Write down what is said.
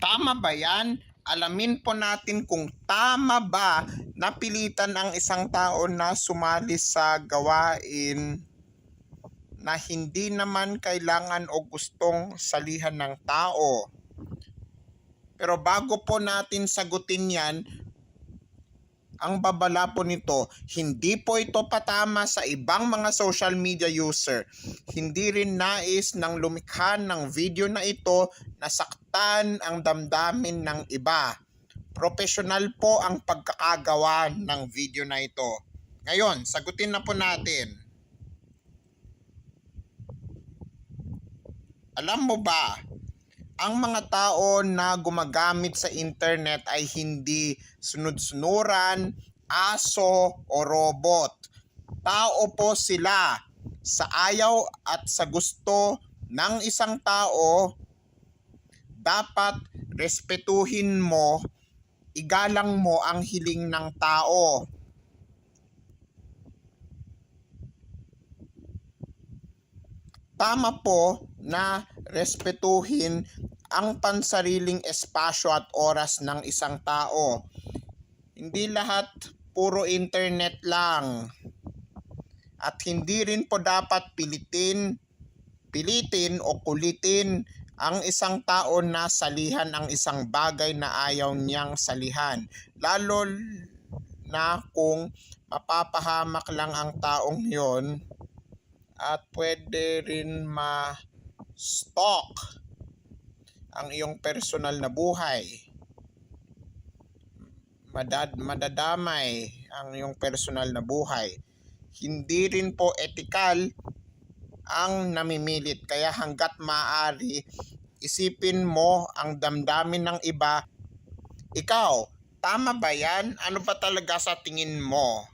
Tama ba yan? Alamin po natin kung tama ba napilitan ang isang tao na sumali sa gawain na hindi naman kailangan o gustong salihan ng tao. Pero bago po natin sagutin yan, ang babala po nito, hindi po ito patama sa ibang mga social media user. Hindi rin nais ng lumikha ng video na ito na saktan ang damdamin ng iba. Professional po ang pagkakagawa ng video na ito. Ngayon, sagutin na po natin. Alam mo ba, ang mga tao na gumagamit sa internet ay hindi sunod-sunuran, aso o robot. Tao po sila. Sa ayaw at sa gusto ng isang tao, dapat respetuhin mo, igalang mo ang hiling ng tao. Tama po na respetuhin ang pansariling espasyo at oras ng isang tao. Hindi lahat puro internet lang. At hindi rin po dapat pilitin, pilitin o kulitin ang isang tao na salihan ang isang bagay na ayaw niyang salihan. Lalo na kung mapapahamak lang ang taong yon at pwede rin ma-stalk ang iyong personal na buhay. Madad, madadamay ang iyong personal na buhay. Hindi rin po etikal ang namimilit. Kaya hanggat maaari, isipin mo ang damdamin ng iba. Ikaw, tama ba yan? Ano ba talaga sa tingin mo?